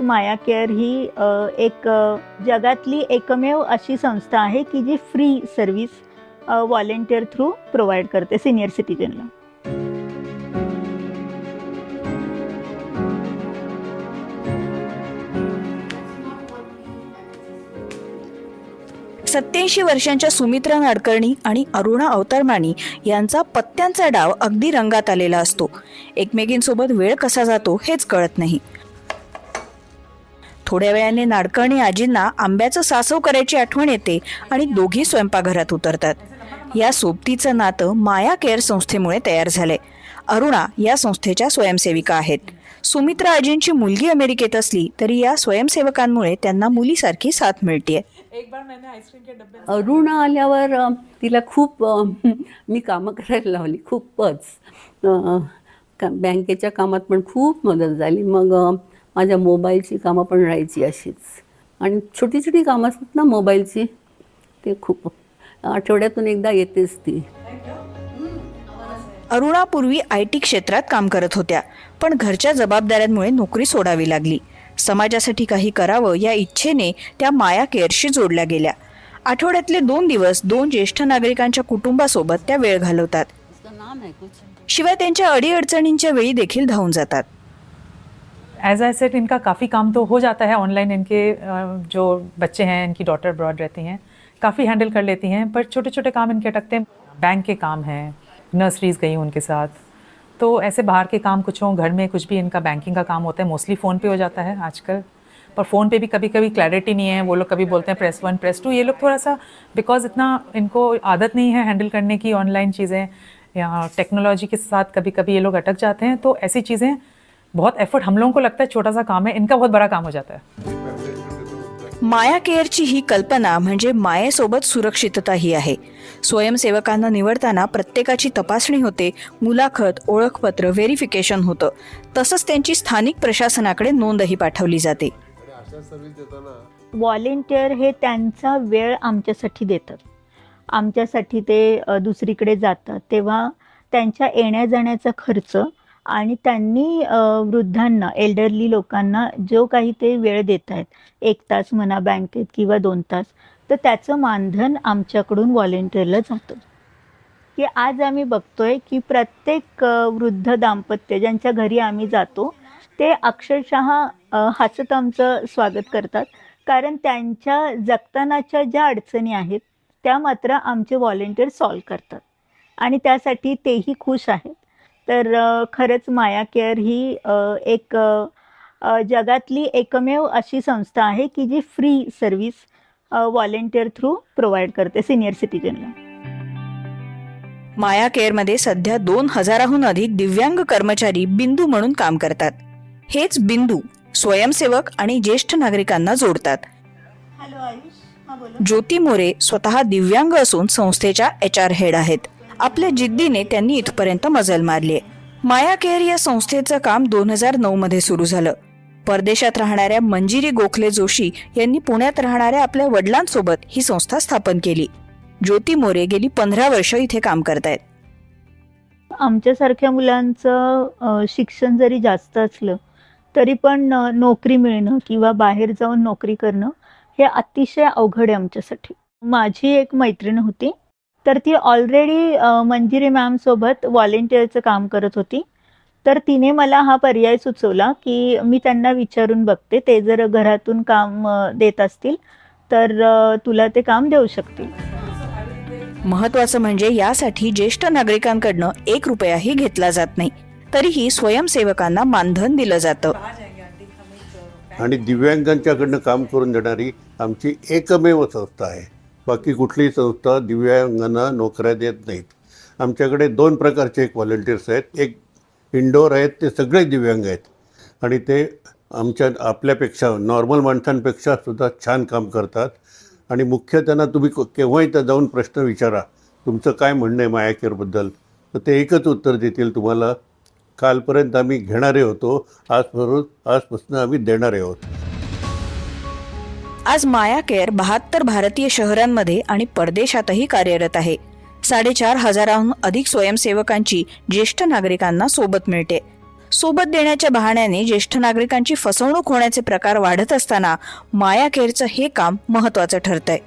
माया care ही एक जगातली एकमेव अशी संस्था आहे की जी free service volunteer through provide करते सिनियर सिटीजनला. सत्याऐंशी वर्षांच्या सुमित्रा नाडकर्णी आणि अरुणा अवतरमानी यांचा पत्त्यांचा डाव अगदी रंगात आलेला असतो. एकमेकींसोबत वेळ कसा जातो हेच कळत नाही. थोड्या वेळाने नाडकर्णी आजींना आंब्याचं सासव करायची आठवण येते आणि दोघी स्वयंपाकघरात उतरतात. या सोबतीचं नातं माया केअर संस्थेमुळे तयार झालंय. अरुणा या संस्थेच्या स्वयंसेविका आहेत. सुमित्रा आजींची मुलगी अमेरिकेत असली तरी या स्वयंसेवकांमुळे त्यांना मुलीसारखी साथ मिळते अरुणा आल्यावर तिला खूप मी कामं करायला लावली खूपच. का बँकेच्या कामात पण खूप मदत झाली. मग माझ्या मोबाईलची कामं पण राहायची अशीच. आणि छोटी छोटी कामं असतात ना मोबाईलची ते खूप आठवड्यातून एकदा येतेच ती. अरुणापूर्वी आय टी क्षेत्रात काम करत होत्या पण घरच्या जबाबदाऱ्यांमुळे नोकरी सोडावी लागली. समाजासाठी काही करावं या इच्छेने त्या माया केअरशी जोडल्या गेल्या. आठवड्यातले दोन दिवस दोन ज्येष्ठ नागरिकांच्या कुटुंबासोबत त्या वेळ घालवतात. नाम शिवाय त्यांच्या अडीअडचणींच्या वेळी देखील धावून जातात. एज आई सेट इनका काफ़ी काम तो हो जाता है ऑनलाइन इनके जो बच्चे हैं, इनकी डॉटर ब्रॉड रहती हैं, काफ़ी हैंडल कर लेती हैं, पर छोटे छोटे काम इनके अटकते हैं। बैंक के काम हैं नर्सरीज गई उनके साथ। तो ऐसे बाहर के काम कुछ हों, घर में कुछ भी इनका बैंकिंग का काम होता है मोस्टली फ़ोन पे हो जाता है आजकल। पर फ़ोन पे भी कभी कभी क्लैरिटी नहीं है, वो लोग कभी बोलते हैं प्रेस वन प्रेस टू ये लोग थोड़ा सा बिकॉज़ इतना इनको आदत नहीं है हैंडल करने की ऑनलाइन चीज़ें, या टेक्नोलॉजी के साथ कभी कभी ये लोग अटक जाते हैं तो ऐसी चीज़ें बहुत एफर्ट हम लोगों को लगता है छोटा सा काम है इनका बहुत बड़ा काम हो जाता है। माया केअरची ही कल्पना म्हणजे मायेसोबत सुरक्षितताही आहे. स्वयंसेवकांना निवडताना प्रत्येकाची तपासणी होते मुलाखत ओळखपत्र व्हेरिफिकेशन होतं. तसंच त्यांची स्थानिक प्रशासनाकडे नोंदही पाठवली जाते. व्हॉलेंटिअर हे त्यांचा वेळ आमच्यासाठी देतात. आमच्यासाठी ते अ, दुसरीकडे जातात. तेव्हा त्यांच्या येण्या जाण्याचा खर्च आणि त्यांनी वृद्धांना एल्डरली लोकांना जो काही ते वेळ देत आहेत एक तास म्हणा बँकेत किंवा दोन तास तर त्याचं मानधन आमच्याकडून व्हॉलेंटिअरला जातं. की आज आम्ही बघतोय की प्रत्येक वृद्ध दाम्पत्य ज्यांच्या घरी आम्ही जातो ते अक्षरशः हसत आमचं स्वागत करतात. कारण त्यांच्या जगतानाच्या ज्या अडचणी आहेत त्या मात्र आमचे व्हॉलेंटिअर सॉल्व करतात. आणि त्यासाठी तेही खुश आहेत. तर खरंच माया केअर ही एक जगातली एकमेव अशी संस्था आहे की जी free service volunteer through provide करते सिनियर सिटीजनला. माया केअरमध्ये सध्या दोन हजाराहून अधिक दिव्यांग कर्मचारी बिंदू म्हणून काम करतात. हेच बिंदू स्वयंसेवक आणि ज्येष्ठ नागरिकांना जोडतात. ज्योती मोरे स्वतः दिव्यांग असून संस्थेच्या एच आर हेड आहेत. आपल्या जिद्दीने त्यांनी इथपर्यंत मजल मारली. माया केअर या संस्थेचं काम दोन हजार नऊ मध्ये सुरू झालं. परदेशात राहणाऱ्या मंजिरी गोखले जोशी यांनी पुण्यात राहणाऱ्या आपल्या वडिलांसोबत ही संस्था स्थापन केली. ज्योती मोरे गेली पंधरा वर्ष इथे काम करतायत. आमच्यासारख्या मुलांचं शिक्षण जरी जास्त असलं तरी पण नोकरी मिळणं किंवा बाहेर जाऊन नोकरी करणं हे अतिशय अवघड आहे आमच्यासाठी. माझी एक मैत्रीण होती. तर ती ऑलरेडी मंजिरी मॅम सोबत व्हॉलेंटिअरचं काम करत होती. तर तिने मला हा पर्याय सुचवला की मी त्यांना विचारून बघते. ते जर घरातून काम देत असतील तर तुला ते काम देऊ शकतील. महत्वाचं म्हणजे यासाठी ज्येष्ठ नागरिकांकडनं एक रुपयाही घेतला जात नाही. तरीही स्वयंसेवकांना मानधन दिलं जातं. आणि दिव्यांगांच्याकडनं काम करून देणारी आमची एकमेव संस्था आहे. बाकी कुठलीही संस्था दिव्यांगांना नोकऱ्या देत नाहीत. आमच्याकडे दोन प्रकारचे एक व्हॉलेंटियर्स आहेत. एक इंडोर आहेत ते सगळे दिव्यांग आहेत. आणि ते आमच्या आपल्यापेक्षा नॉर्मल माणसांपेक्षा सुद्धा छान काम करतात. आणि मुख्य त्यांना तुम्ही क- केव्हाही त्या जाऊन प्रश्न विचारा तुमचं काय म्हणणं आहे मायाकेअरबद्दल तर ते एकच उत्तर देतील तुम्हाला. कालपर्यंत आम्ही घेणारे होतो आजपासून आजपासून आम्ही देणारे आहोत. आज माया केअर बहात्तर भारतीय शहरांमध्ये आणि परदेशातही कार्यरत आहे. साडेचार हजाराहून अधिक स्वयंसेवकांची ज्येष्ठ नागरिकांना सोबत मिळते. सोबत देण्याच्या बहाण्याने ज्येष्ठ नागरिकांची फसवणूक होण्याचे प्रकार वाढत असताना माया केअरचं हे काम महत्वाचं ठरतंय.